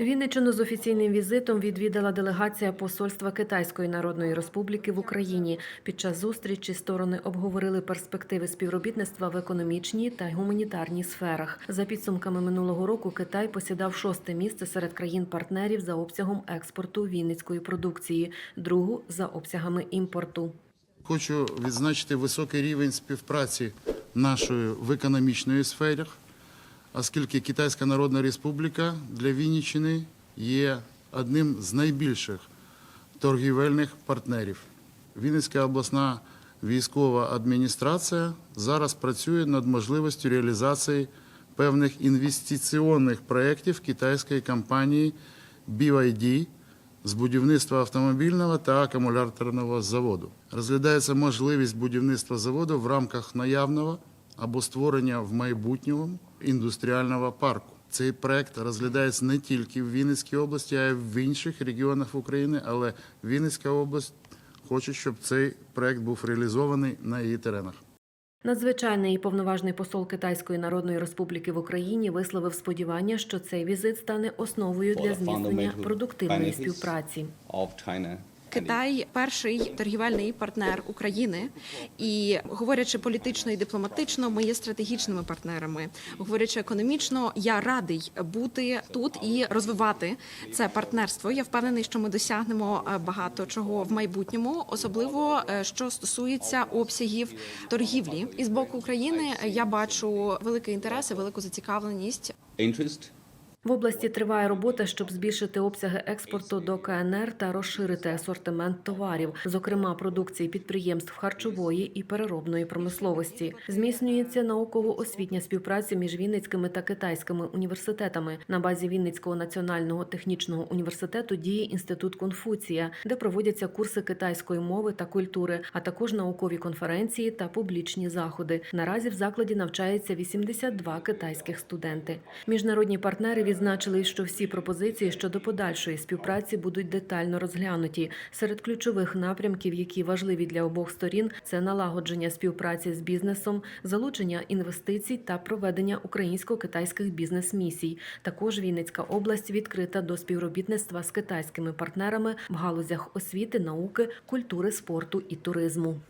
Вінниччину з офіційним візитом відвідала делегація посольства Китайської Народної Республіки в Україні. Під час зустрічі сторони обговорили перспективи співробітництва в економічній та гуманітарній сферах. За підсумками минулого року Китай посідав шосте місце серед країн-партнерів за обсягом експорту вінницької продукції, другу за обсягами імпорту. Хочу відзначити високий рівень співпраці нашої в економічної сфері, оскільки Китайська Народна Республіка для Вінниччини є одним з найбільших торгівельних партнерів. Вінницька обласна військова адміністрація зараз працює над можливістю реалізації певних інвестиційних проєктів китайської компанії BYD з будівництва автомобільного та акумуляторного заводу. Розглядається можливість будівництва заводу в рамках наявного або створення в майбутньому індустріального парку. Цей проект розглядається не тільки в Вінницькій області, а й в інших регіонах України, але Вінницька область хоче, щоб цей проект був реалізований на її теренах. Надзвичайний і повноважний посол Китайської Народної Республіки в Україні висловив сподівання, що цей візит стане основою для зміцнення продуктивної співпраці. Китай перший торгівельний партнер України, і говорячи політично і дипломатично, ми є стратегічними партнерами. Говорячи економічно, я радий бути тут і розвивати це партнерство. Я впевнений, що ми досягнемо е, багато чого в майбутньому, особливо е, що стосується обсягів торгівлі. І з боку України я бачу великий інтерес і велику зацікавленість Interest В області триває робота, щоб збільшити обсяги експорту до КНР та розширити асортимент товарів, зокрема продукції підприємств харчової і переробної промисловості. Зміцнюється науково-освітня співпраця між Вінницькими та китайськими університетами. На базі Вінницького національного технічного університету діє інститут Конфуція, де проводяться курси китайської мови та культури, а також наукові конференції та публічні заходи. Наразі в закладі навчається 82 китайських студенти. Міжнародні партнери відзначили, що всі пропозиції щодо подальшої співпраці будуть детально розглянуті. Серед ключових напрямків, які важливі для обох сторін, це налагодження співпраці з бізнесом, залучення інвестицій та проведення українсько-китайських бізнес-місій. Також Вінницька область відкрита до співробітництва з китайськими партнерами в галузях освіти, науки, культури, спорту і туризму.